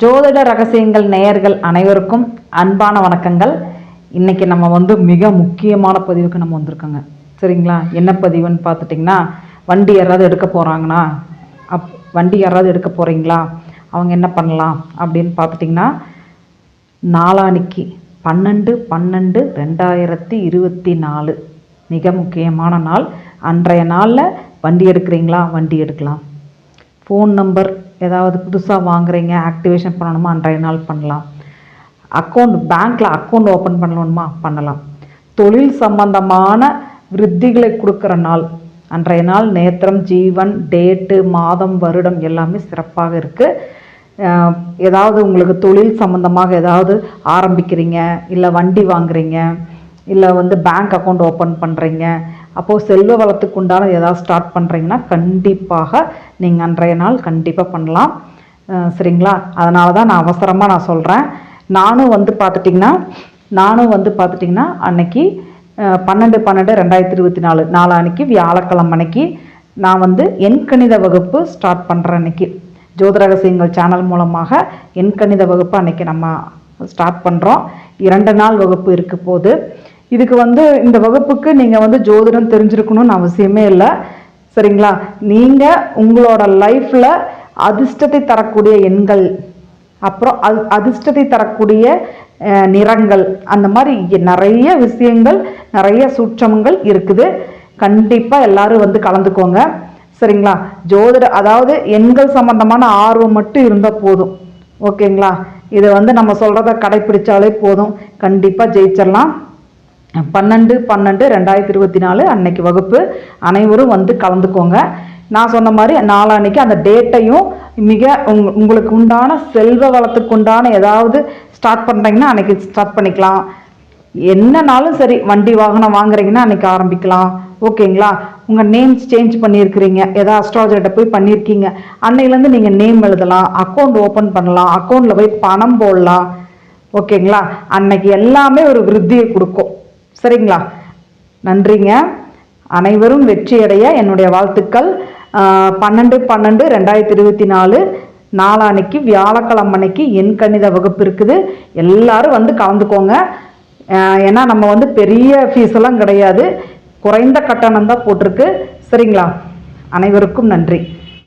ஜோதிட ரகசியங்கள் நேயர்கள் அனைவருக்கும் அன்பான வணக்கங்கள். இன்றைக்கி நம்ம வந்து மிக முக்கியமான பதிவுக்கு நம்ம வந்திருக்கோங்க. சரிங்களா? என்ன பதிவுன்னு பார்த்துட்டிங்கன்னா வண்டி யாராவது எடுக்க போகிறாங்கன்னா அப் வண்டி யாராவது எடுக்க போகிறீங்களா அவங்க என்ன பண்ணலாம் அப்படின்னு பார்த்துட்டிங்கன்னா நாளானிக்கு பன்னெண்டு பன்னெண்டு ரெண்டாயிரத்தி இருபத்தி நாலு. மிக முக்கியமான நாள். அன்றைய நாளில் வண்டி எடுக்கிறீங்களா? வண்டி எடுக்கலாம். ஃபோன் நம்பர் ஏதாவது புதுசாக வாங்குறீங்க ஆக்டிவேஷன் பண்ணணுமா அன்றைய நாள் பண்ணலாம் அக்கௌண்ட் பேங்க்கில் அக்கௌண்ட் ஓப்பன் பண்ணணுமா? பண்ணலாம். தொழில் சம்பந்தமான விருத்திகளை கொடுக்குற நாள். அன்றைய நாள் நேத்திரம் ஜீவன் டேட்டு மாதம் வருடம் எல்லாமே சிறப்பாக இருக்குது ஏதாவது உங்களுக்கு தொழில் சம்மந்தமாக ஏதாவது ஆரம்பிக்கிறீங்க இல்லை வண்டி வாங்குறீங்க இல்லை வந்து பேங்க் அக்கௌண்ட் ஓப்பன் பண்ணுறீங்க அப்போது செல்வ வளத்துக்கு உண்டான ஏதாவது ஸ்டார்ட் பண்ணுறீங்கன்னா கண்டிப்பாக நீங்கள் அன்றைய நாள் கண்டிப்பாக பண்ணலாம். சரிங்களா? அதனால தான் நான் அவசரமாக நான் சொல்கிறேன் நானும் வந்து பார்த்துட்டிங்கன்னா நானும் வந்து பார்த்துட்டிங்கன்னா அன்னைக்கு பன்னெண்டு பன்னெண்டு ரெண்டாயிரத்தி இருபத்தி நாலு நாலு அன்னைக்கு வியாழக்கிழமை அன்னைக்கு நான் வந்து எண்கணித வகுப்பு ஸ்டார்ட் பண்ணுறேன் அன்னைக்கு. ஜோதிட ரகசியங்கள் சேனல் மூலமாக எண்கணித வகுப்பு அன்னைக்கு நம்ம ஸ்டார்ட் பண்ணுறோம் இரண்டு நாள் வகுப்பு இருக்க போது இதுக்கு வந்து இந்த வகுப்புக்கு நீங்கள் வந்து ஜோதிடம் தெரிஞ்சிருக்கணும்னு அவசியமே இல்லை. சரிங்களா? நீங்கள் உங்களோட லைஃப்பில் அதிர்ஷ்டத்தை தரக்கூடிய எண்கள் அப்புறம் அது அதிர்ஷ்டத்தை தரக்கூடிய நிறங்கள் அந்த மாதிரி நிறைய விஷயங்கள் நிறைய சூட்சமங்கள் இருக்குது. கண்டிப்பாக எல்லாரும் வந்து கலந்துக்கோங்க. சரிங்களா? ஜோதிட அதாவது எண்கள் சம்பந்தமான ஆர்வம் மட்டும் இருந்தால் போதும். ஓகேங்களா? இதை வந்து நம்ம சொல்கிறத கடைப்பிடிச்சாலே போதும். கண்டிப்பாக ஜெயிச்சிடலாம். பன்னெண்டு பன்னெண்டு ரெண்டாயிரத்தி இருபத்தி நாலு அன்னைக்கு வகுப்பு. அனைவரும் வந்து கலந்துக்கோங்க. நான் சொன்ன மாதிரி நாளான்னைக்கு அந்த டேட்டையும் மிக உங் உங்களுக்கு உண்டான செல்வ வளத்துக்கு உண்டான ஏதாவது ஸ்டார்ட் பண்ணுறீங்கன்னா அன்னைக்கு ஸ்டார்ட் பண்ணிக்கலாம். என்னனாலும் சரி வண்டி வாகனம் வாங்குறீங்கன்னா அன்னைக்கு ஆரம்பிக்கலாம். ஓகேங்களா? உங்கள் நேம்ஸ் சேஞ்ச் பண்ணியிருக்கிறீங்க. ஏதாவது அஸ்ட்ராலஜர்கிட்ட போய் பண்ணியிருக்கீங்க. அன்னையிலேருந்து நீங்கள் நேம் எழுதலாம். அக்கௌண்ட் ஓப்பன் பண்ணலாம். அக்கௌண்ட்டில் போய் பணம் போடலாம். ஓகேங்களா? அன்னைக்கு எல்லாமே ஒரு விருத்தியை கொடுக்கும். சரிங்களா? நன்றிங்க. அனைவரும் வெற்றியடைய என்னுடைய வாழ்த்துக்கள். பன்னெண்டு பன்னெண்டு ரெண்டாயிரத்தி இருபத்தி நாலு நாளான்னைக்கு வியாழக்கிழமை அன்னைக்கு என் கணித வகுப்பு இருக்குது. எல்லாரும் வந்து கலந்துக்கோங்க. ஏன்னா நம்ம வந்து பெரிய ஃபீஸ் எல்லாம் கிடையாது. குறைந்த கட்டணம் தான் போட்டிருக்கு. சரிங்களா? அனைவருக்கும் நன்றி.